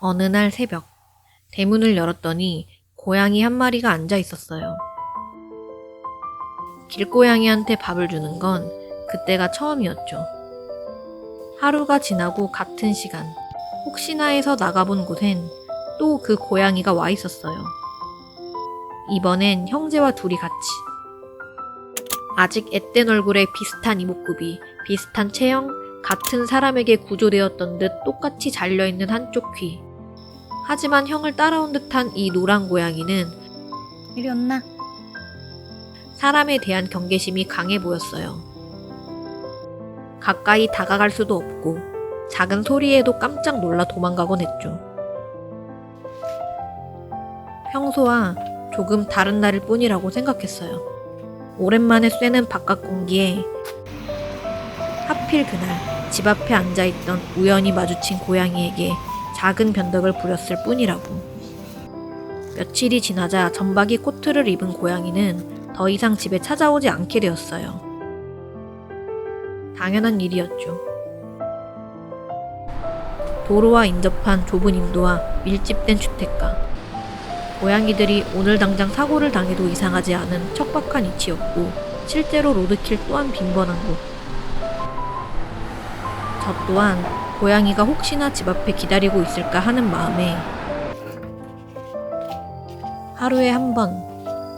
어느 날 새벽, 대문을 열었더니 고양이 한 마리가 앉아 있었어요. 길고양이한테 밥을 주는 건 그때가 처음이었죠. 하루가 지나고 같은 시간, 혹시나 해서 나가본 곳엔 또 그 고양이가 와 있었어요. 이번엔 형제와 둘이 같이. 아직 앳된 얼굴에 비슷한 이목구비, 비슷한 체형, 같은 사람에게 구조되었던 듯 똑같이 잘려있는 한쪽 귀. 하지만 형을 따라온 듯한 이 노란 고양이는 이리 온나? 사람에 대한 경계심이 강해 보였어요. 가까이 다가갈 수도 없고 작은 소리에도 깜짝 놀라 도망가곤 했죠. 평소와 조금 다른 날일 뿐이라고 생각했어요. 오랜만에 쐬는 바깥 공기에 하필 그날 집 앞에 앉아있던 우연히 마주친 고양이에게 작은 변덕을 부렸을 뿐이라고. 며칠이 지나자 점박이 코트를 입은 고양이는 더 이상 집에 찾아오지 않게 되었어요. 당연한 일이었죠. 도로와 인접한 좁은 인도와 밀집된 주택가. 고양이들이 오늘 당장 사고를 당해도 이상하지 않은 척박한 위치였고, 실제로 로드킬 또한 빈번한 곳. 저 또한 고양이가 혹시나 집 앞에 기다리고 있을까 하는 마음에 하루에 한 번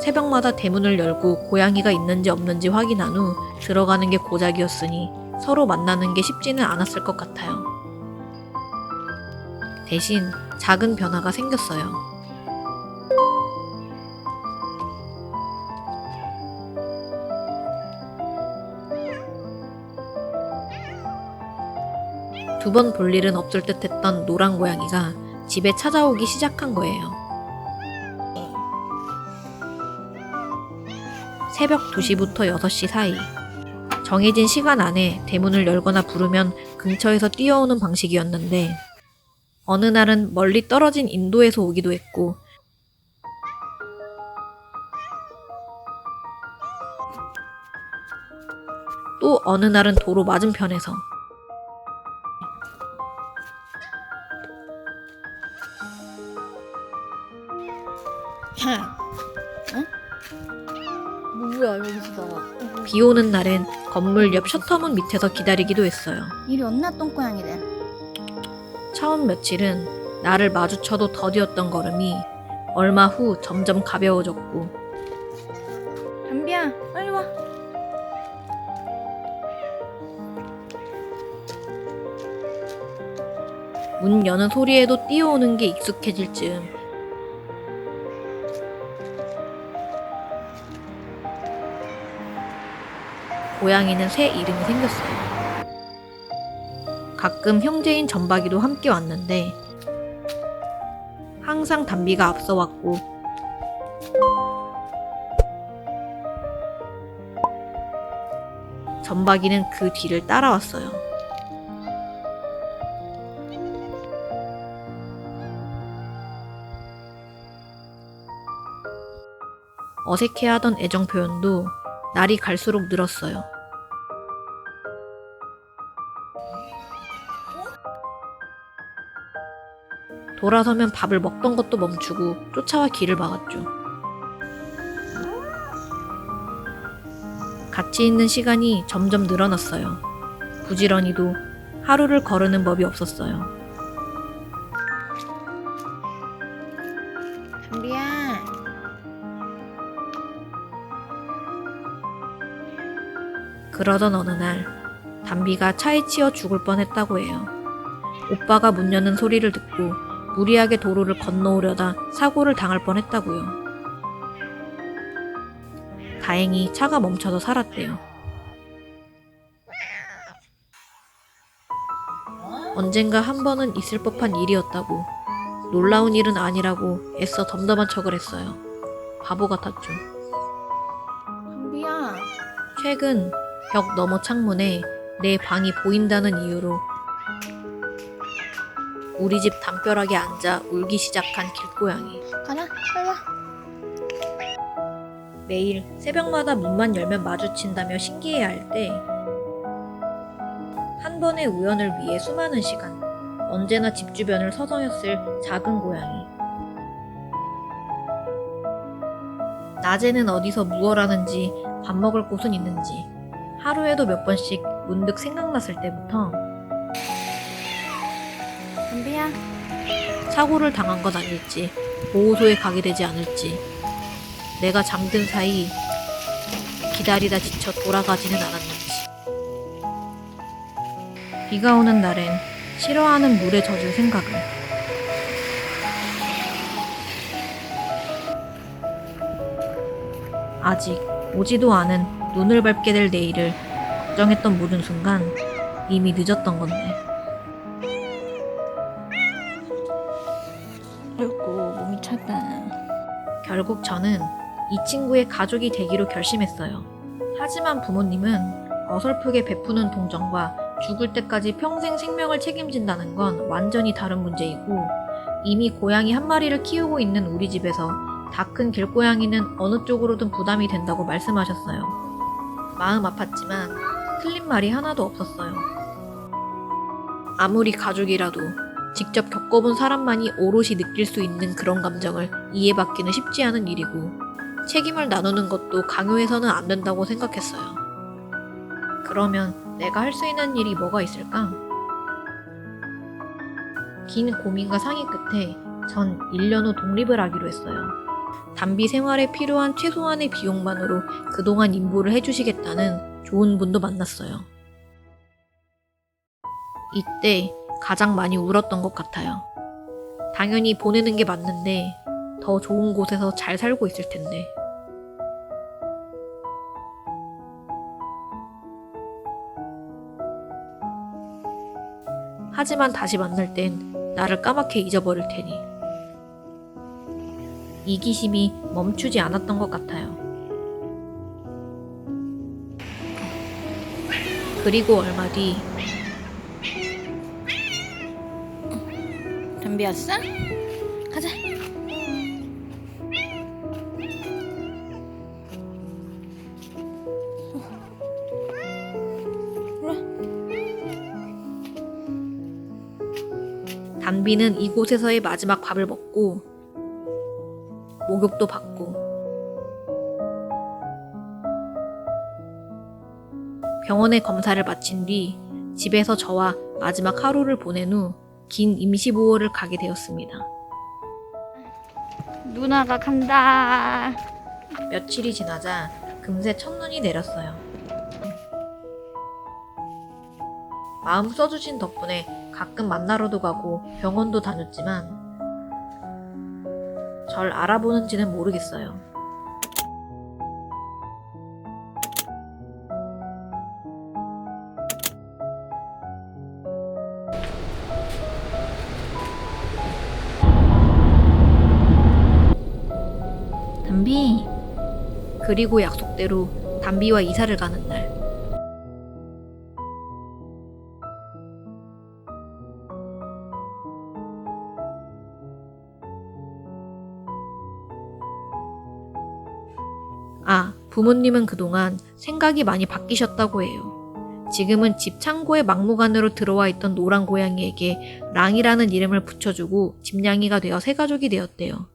새벽마다 대문을 열고 고양이가 있는지 없는지 확인한 후 들어가는 게 고작이었으니 서로 만나는 게 쉽지는 않았을 것 같아요. 대신 작은 변화가 생겼어요. 두 번 볼 일은 없을 듯 했던 노란 고양이가 집에 찾아오기 시작한 거예요. 새벽 2시부터 6시 사이. 정해진 시간 안에 대문을 열거나 부르면 근처에서 뛰어오는 방식이었는데, 어느 날은 멀리 떨어진 인도에서 오기도 했고, 또 어느 날은 도로 맞은편에서, 뭐야 여기서 비 오는 날엔 건물 옆 셔터문 밑에서 기다리기도 했어요. 이리 온나 똥고양이들? 처음 며칠은 나를 마주쳐도 더디었던 걸음이 얼마 후 점점 가벼워졌고. 담비야 빨리 와. 문 여는 소리에도 뛰어오는 게 익숙해질 즈음 고양이는 새 이름이 생겼어요. 가끔 형제인 전박이도 함께 왔는데 항상 담비가 앞서 왔고 전박이는 그 뒤를 따라왔어요. 어색해하던 애정 표현도 날이 갈수록 늘었어요. 돌아서면 밥을 먹던 것도 멈추고 쫓아와 길을 막았죠. 같이 있는 시간이 점점 늘어났어요. 부지런히도 하루를 거르는 법이 없었어요. 담비야 그러던 어느 날 담비가 차에 치여 죽을 뻔했다고 해요. 오빠가 문 여는 소리를 듣고 무리하게 도로를 건너오려다 사고를 당할 뻔했다고요. 다행히 차가 멈춰서 살았대요. 언젠가 한 번은 있을 법한 일이었다고 놀라운 일은 아니라고 애써 덤덤한 척을 했어요. 바보 같았죠. 담비야 최근 벽 너머 창문에 내 방이 보인다는 이유로 우리 집 담벼락에 앉아 울기 시작한 길고양이. 가나 빨리 와 매일 새벽마다 문만 열면 마주친다며 신기해할 때, 한 번의 우연을 위해 수많은 시간, 언제나 집 주변을 서성였을 작은 고양이. 낮에는 어디서 무얼 하는지 밥 먹을 곳은 있는지 하루에도 몇 번씩 문득 생각났을 때부터 담비야. 사고를 당한 건 아닐지 보호소에 가게 되지 않을지 내가 잠든 사이 기다리다 지쳐 돌아가지는 않았는지. 비가 오는 날엔 싫어하는 물에 젖을 생각을. 아직 오지도 않은 눈을 밟게 될 내일을 걱정했던 모든 순간 이미 늦었던 건데 결국 저는 이 친구의 가족이 되기로 결심했어요. 하지만 부모님은 어설프게 베푸는 동정과 죽을 때까지 평생 생명을 책임진다는 건 완전히 다른 문제이고 이미 고양이 한 마리를 키우고 있는 우리 집에서 다 큰 길고양이는 어느 쪽으로든 부담이 된다고 말씀하셨어요. 마음 아팠지만 틀린 말이 하나도 없었어요. 아무리 가족이라도 직접 겪어본 사람만이 오롯이 느낄 수 있는 그런 감정을 이해받기는 쉽지 않은 일이고 책임을 나누는 것도 강요해서는 안 된다고 생각했어요. 그러면 내가 할 수 있는 일이 뭐가 있을까? 긴 고민과 상의 끝에 전 1년 후 독립을 하기로 했어요. 단비 생활에 필요한 최소한의 비용만으로 그동안 임보를 해주시겠다는 좋은 분도 만났어요. 이때 가장 많이 울었던 것 같아요. 당연히 보내는 게 맞는데 더 좋은 곳에서 잘 살고 있을 텐데. 하지만 다시 만날 땐 나를 까맣게 잊어버릴 테니. 이기심이 멈추지 않았던 것 같아요. 그리고 얼마 뒤 담비 왔어? 가자. 단비는 이곳에서의 마지막 밥을 먹고 목욕도 받고 병원의 검사를 마친 뒤 집에서 저와 마지막 하루를 보낸 후 긴 임시보호를 가게 되었습니다. 누나가 간다. 며칠이 지나자 금세 첫눈이 내렸어요. 마음 써주신 덕분에 가끔 만나러도 가고 병원도 다녔지만 절 알아보는지는 모르겠어요. 담비. 그리고 약속대로 담비와 이사를 가는 날. 아, 부모님은 그동안 생각이 많이 바뀌셨다고 해요. 지금은 집 창고의 막무가내로 들어와 있던 노란 고양이에게 랑이라는 이름을 붙여주고 집냥이가 되어 새 가족이 되었대요.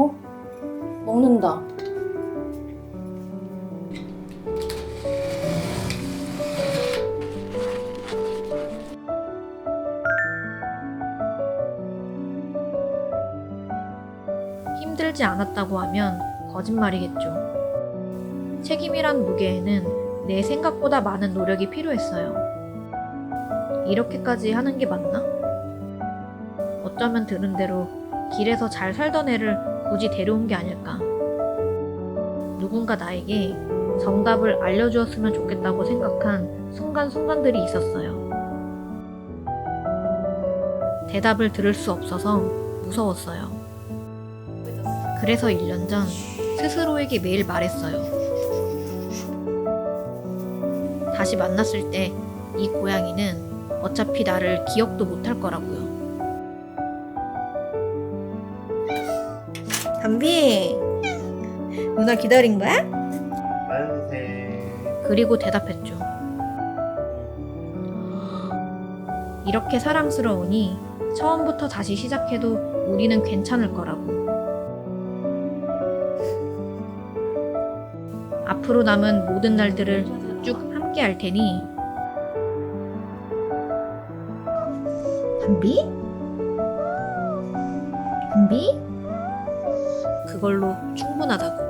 어? 먹는다. 힘들지 않았다고 하면 거짓말이겠죠. 책임이란 무게에는 내 생각보다 많은 노력이 필요했어요. 이렇게까지 하는 게 맞나? 어쩌면 들은 대로 길에서 잘 살던 애를 굳이 데려온 게 아닐까. 누군가 나에게 정답을 알려주었으면 좋겠다고 생각한 순간순간들이 있었어요. 대답을 들을 수 없어서 무서웠어요. 그래서 1년 전 스스로에게 매일 말했어요. 다시 만났을 때 이 고양이는 어차피 나를 기억도 못할 거라고요. 담비, 누나 기다린 거야? 만세. 그리고 대답했죠. 이렇게 사랑스러우니 처음부터 다시 시작해도 우리는 괜찮을 거라고. 앞으로 남은 모든 날들을 쭉 함께 할 테니. 담비? 담비? 그걸로 충분하다고.